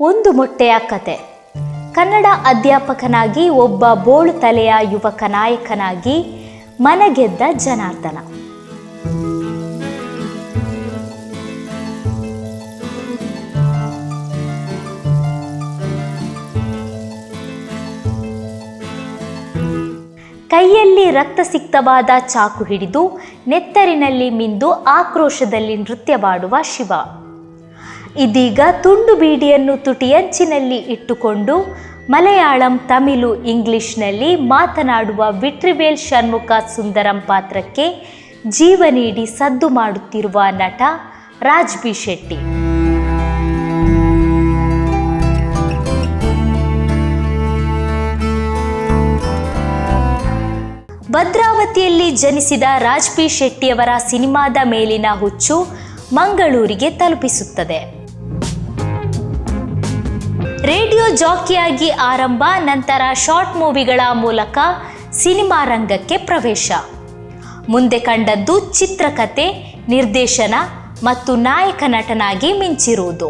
ಒಂದು ಮೊಟ್ಟೆಯ ಕತೆ. ಕನ್ನಡ ಅಧ್ಯಾಪಕನಾಗಿ ಒಬ್ಬ ಬೋಳು ತಲೆಯ ಯುವಕ ನಾಯಕನಾಗಿ ಮನಗೆದ್ದ ಜನಾರ್ದನ. ಕೈಯಲ್ಲಿ ರಕ್ತಸಿಕ್ತವಾದ ಚಾಕು ಹಿಡಿದು ನೆತ್ತರಿನಲ್ಲಿ ಮಿಂದು ಆಕ್ರೋಶದಲ್ಲಿ ನೃತ್ಯವಾಡುವ ಶಿವ. ಇದೀಗ ತುಂಡು ಬೀಡಿಯನ್ನು ತುಟಿಯಂಚಿನಲ್ಲಿ ಇಟ್ಟುಕೊಂಡು ಮಲಯಾಳಂ ತಮಿಳು ಇಂಗ್ಲಿಷ್ನಲ್ಲಿ ಮಾತನಾಡುವ ವಿಟ್ರಿವೇಲ್ ಷಣ್ಮುಖ ಸುಂದರಂ ಪಾತ್ರಕ್ಕೆ ಜೀವ ನೀಡಿ ಸದ್ದು ಮಾಡುತ್ತಿರುವ ನಟ ರಾಜ್ ಬಿ ಶೆಟ್ಟಿ. ಭದ್ರಾವತಿಯಲ್ಲಿ ಜನಿಸಿದ ರಾಜ್ ಪಿ ಶೆಟ್ಟಿಯವರ ಸಿನಿಮಾದ ಮೇಲಿನ ಹುಚ್ಚು ಮಂಗಳೂರಿಗೆ ತಲುಪಿಸುತ್ತದೆ. ರೇಡಿಯೋ ಜಾಕಿಯಾಗಿ ಆರಂಭ, ನಂತರ ಶಾರ್ಟ್ ಮೂವಿಗಳ ಮೂಲಕ ಸಿನಿಮಾ ರಂಗಕ್ಕೆ ಪ್ರವೇಶ. ಮುಂದೆ ಕಂಡದ್ದು ಚಿತ್ರಕಥೆ ನಿರ್ದೇಶನ ಮತ್ತು ನಾಯಕ ನಟನಾಗಿ ಮಿಂಚಿರುವುದು.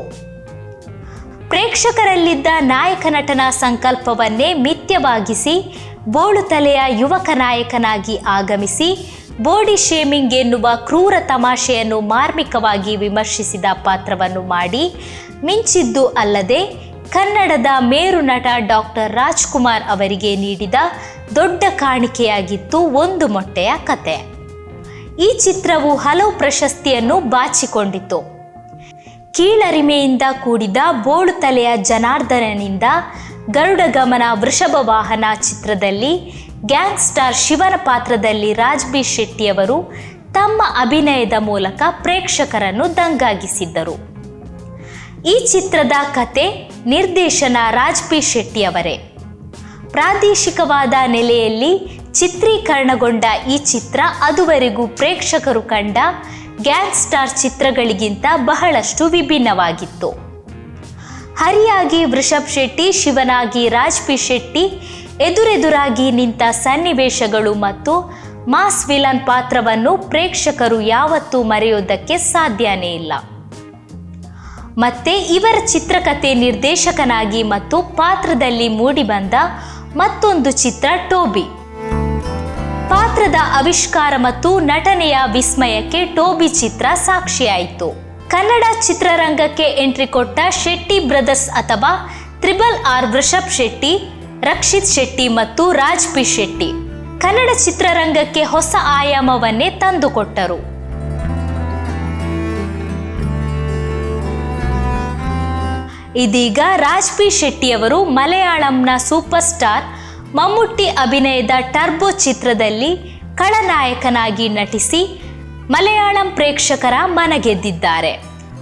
ಪ್ರೇಕ್ಷಕರಲ್ಲಿದ್ದ ನಾಯಕ ನಟನ ಸಂಕಲ್ಪವನ್ನೇ ಮಿಥ್ಯವಾಗಿಸಿ ಬೋಳು ತಲೆಯ ಯುವಕ ನಾಯಕನಾಗಿ ಆಗಮಿಸಿ, ಬೋಡಿ ಶೇಮಿಂಗ್ ಎನ್ನುವ ಕ್ರೂರ ತಮಾಷೆಯನ್ನು ಮಾರ್ಮಿಕವಾಗಿ ವಿಮರ್ಶಿಸಿದ ಪಾತ್ರವನ್ನು ಮಾಡಿ, ಮಿಂಚಿದ್ದು ಅಲ್ಲದೆ ಕನ್ನಡದ ಮೇರು ನಟ ಡಾಕ್ಟರ್ ರಾಜ್ಕುಮಾರ್ ಅವರಿಗೆ ನೀಡಿದ ದೊಡ್ಡ ಕಾಣಿಕೆಯಾಗಿತ್ತು ಒಂದು ಮೊಟ್ಟೆಯ ಕತೆ. ಈ ಚಿತ್ರವು ಹಲವು ಪ್ರಶಸ್ತಿಯನ್ನು ಬಾಚಿಕೊಂಡಿತು ಕೀಳರಿಮೆಯಿಂದ ಕೂಡಿದ ಬೋಳು ತಲೆಯ ಜನಾರ್ದನನಿಂದ ಗರುಡ ಗಮನ ವೃಷಭ ವಾಹನ ಚಿತ್ರದಲ್ಲಿ ಗ್ಯಾಂಗ್ಸ್ಟಾರ್ ಶಿವನ ಪಾತ್ರದಲ್ಲಿ ರಾಜ್ ಬಿ ಶೆಟ್ಟಿಯವರು ತಮ್ಮ ಅಭಿನಯದ ಮೂಲಕ ಪ್ರೇಕ್ಷಕರನ್ನು ದಂಗಾಗಿಸಿದ್ದರು. ಈ ಚಿತ್ರದ ಕತೆ ನಿರ್ದೇಶನ ರಾಜ್ ಪಿ ಶೆಟ್ಟಿಯವರೇ. ಪ್ರಾದೇಶಿಕವಾದ ನೆಲೆಯಲ್ಲಿ ಚಿತ್ರೀಕರಣಗೊಂಡ ಈ ಚಿತ್ರ ಅದುವರೆಗೂ ಪ್ರೇಕ್ಷಕರು ಕಂಡ ಗ್ಯಾಂಗ್ ಸ್ಟಾರ್ ಚಿತ್ರಗಳಿಗಿಂತ ಬಹಳಷ್ಟು ವಿಭಿನ್ನವಾಗಿತ್ತು. ಹರಿಯಾಗಿ ವೃಷಭ್ ಶೆಟ್ಟಿ, ಶಿವನಾಗಿ ರಾಜ್ ಪಿ ಶೆಟ್ಟಿ, ಎದುರೆದುರಾಗಿ ನಿಂತ ಸನ್ನಿವೇಶಗಳು ಮತ್ತು ಮಾಸ್ ವಿಲನ್ ಪಾತ್ರವನ್ನು ಪ್ರೇಕ್ಷಕರು ಯಾವತ್ತೂ ಮರೆಯೋದಕ್ಕೆ ಸಾಧ್ಯನೇ ಇಲ್ಲ. ಮತ್ತೆ ಇವರ ಚಿತ್ರಕಥೆ ನಿರ್ದೇಶಕನಾಗಿ ಮತ್ತು ಪಾತ್ರದಲ್ಲಿ ಮೂಡಿಬಂದ ಮತ್ತೊಂದು ಚಿತ್ರ ಟೋಬಿ. ಪಾತ್ರದ ಆವಿಷ್ಕಾರ ಮತ್ತು ನಟನೆಯ ವಿಸ್ಮಯಕ್ಕೆ ಟೋಬಿ ಚಿತ್ರ ಸಾಕ್ಷಿಯಾಯಿತು. ಕನ್ನಡ ಚಿತ್ರರಂಗಕ್ಕೆ ಎಂಟ್ರಿ ಕೊಟ್ಟ ಶೆಟ್ಟಿ ಬ್ರದರ್ಸ್ ಅಥವಾ ತ್ರಿಬಲ್ ಆರ್ ವೃಷಭ್ ಶೆಟ್ಟಿ, ರಕ್ಷಿತ್ ಶೆಟ್ಟಿ ಮತ್ತು ರಾಜ್ ಪಿ ಶೆಟ್ಟಿ ಕನ್ನಡ ಚಿತ್ರರಂಗಕ್ಕೆ ಹೊಸ ಆಯಾಮವನ್ನೇ ತಂದುಕೊಟ್ಟರು. ಇದೀಗ ರಾಜ್ ಪಿ ಶೆಟ್ಟಿಯವರು ಮಲಯಾಳಂನ ಸೂಪರ್ ಸ್ಟಾರ್ ಮಮ್ಮುಟ್ಟಿ ಅಭಿನಯದ ಟರ್ಬೋ ಚಿತ್ರದಲ್ಲಿ ಖಳನಾಯಕನಾಗಿ ನಟಿಸಿ ಮಲಯಾಳಂ ಪ್ರೇಕ್ಷಕರ ಮನಗೆದ್ದಿದ್ದಾರೆ.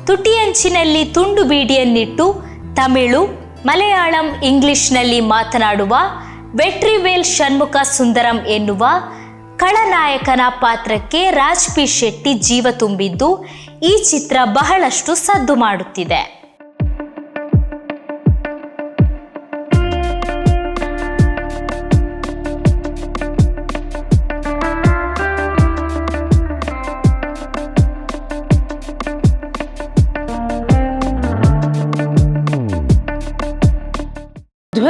ತುಟಿಯಂಚಿನಲ್ಲಿ ತುಂಡು ಬೀಡಿಯನ್ನಿಟ್ಟು ತಮಿಳು, ಮಲಯಾಳಂ ಇಂಗ್ಲಿಷ್ನಲ್ಲಿ ಮಾತನಾಡುವ ವೆಟ್ರಿವೇಲ್ ಷಣ್ಮುಖ ಸುಂದರಂ ಎನ್ನುವ ಖಳನಾಯಕನ ಪಾತ್ರಕ್ಕೆ ರಾಜ್ ಪಿ ಶೆಟ್ಟಿ ಜೀವ ತುಂಬಿದ್ದು ಈ ಚಿತ್ರ ಬಹಳಷ್ಟು ಸದ್ದು ಮಾಡುತ್ತಿದೆ.